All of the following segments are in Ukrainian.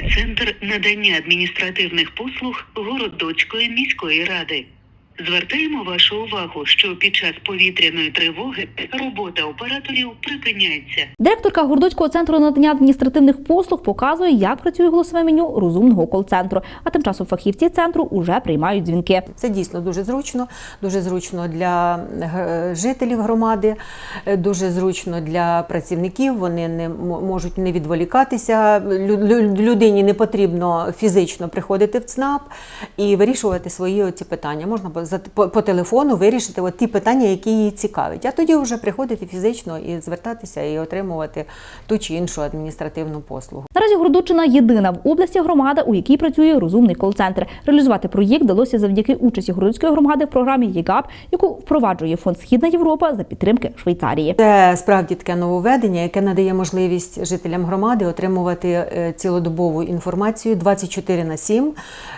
Центр надання адміністративних послуг Городоцької міської ради. Звертаємо вашу увагу, що під час повітряної тривоги робота операторів припиняється. Директорка Гордоцького центру надання адміністративних послуг показує, як працює голосове меню розумного кол-центру. А тим часом фахівці центру уже приймають дзвінки. Це дійсно дуже зручно, дуже зручно для е, жителів громади, е, дуже зручно для працівників. Вони не можуть не відволікатися. Лю- лю- Людині не потрібно фізично приходити в ЦНАП і вирішувати свої оці питання. Можна за- по, по телефону вирішити от ті питання, які її цікавить. А тоді вже приходити фізично і звертатися і отримувати ту чи іншу адміністративну послугу. Наразі Городоччина єдина в області громада, у якій працює розумний кол-центр. Реалізувати проєкт вдалося завдяки участі Городоцької громади в програмі ЄГАП, яку впроваджує фонд Східна Європа за підтримки Швейцарії. Це справді таке нововведення, яке надає можливість жителям громади отримувати е, цілодобову інформацію 24 на 7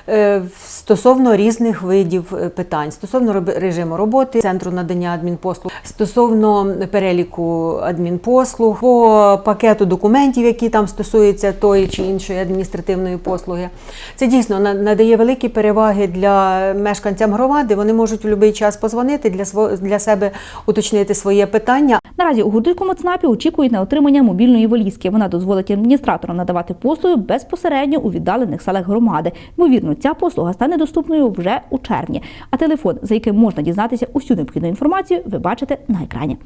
е, стосовно різних видів е, питань, стосовно режиму роботи, центру надання адмінпослуг, стосовно переліку адмінпослуг, по пакету документів, які там стосуються тої чи іншої адміністративної послуги. Це дійсно надає великі переваги для мешканцям громади. Вони можуть в будь-який час позвонити для сво- для себе уточнити своє питання. Наразі у Гордоцькому ЦНАПі очікують на отримання мобільної валізки. Вона дозволить адміністраторам надавати послуги безпосередньо у віддалених селах громади. Ймовірно, ця послуга стане доступною вже у червні. А телефон, за яким можна дізнатися усю необхідну інформацію, ви бачите на екрані.